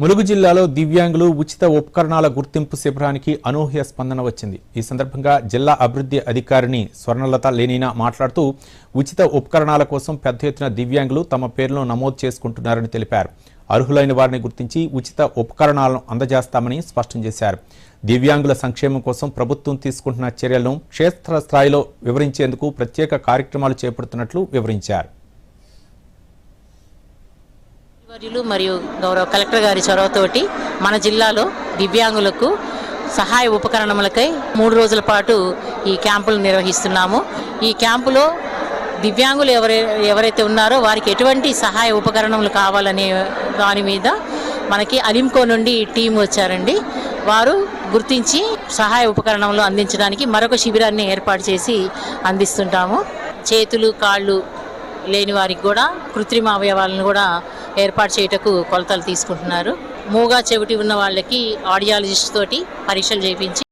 ములుగు జిల్లాలో దివ్యాంగులు ఉచిత ఉపకరణాల గుర్తింపు శిబిరానికి అనూహ్య స్పందన వచ్చింది. ఈ సందర్భంగా జిల్లా అభివృద్ధి అధికారిని స్వర్ణలత లేనినా మాట్లాడుతూ ఉచిత ఉపకరణాల కోసం పెద్ద ఎత్తున దివ్యాంగులు తమ పేర్లను నమోదు చేసుకుంటున్నారని తెలిపారు. అర్హులైన వారిని గుర్తించి ఉచిత ఉపకరణాలను అందజేస్తామని స్పష్టం చేశారు. దివ్యాంగుల సంక్షేమం కోసం ప్రభుత్వం తీసుకుంటున్న చర్యలను క్షేత్ర స్థాయిలో వివరించేందుకు ప్రత్యేక కార్యక్రమాలు చేపడుతున్నట్లు వివరించారు. వర్యులు మరియు గౌరవ కలెక్టర్ గారి చొరవతోటి మన జిల్లాలో దివ్యాంగులకు సహాయ ఉపకరణములకై మూడు రోజుల పాటు ఈ క్యాంపులు నిర్వహిస్తున్నాము. ఈ క్యాంపులో దివ్యాంగులు ఎవరై ఎవరైతే ఉన్నారో వారికి ఎటువంటి సహాయ ఉపకరణములు కావాలనే దాని మీద మనకి అలింకో నుండి టీం వచ్చారండి. వారు గుర్తించి సహాయ ఉపకరణములు అందించడానికి మరొక శిబిరాన్ని ఏర్పాటు చేసి అందిస్తుంటాము. చేతులు కాళ్ళు లేని వారికి కూడా కృత్రిమ అవయవాలను కూడా ఏర్పాటు చేయటకు కొలతలు తీసుకుంటున్నారు. మూగా చెవిటి ఉన్న వాళ్ళకి ఆడియాలజిస్ట్ తోటి పరీక్షలు చేయించి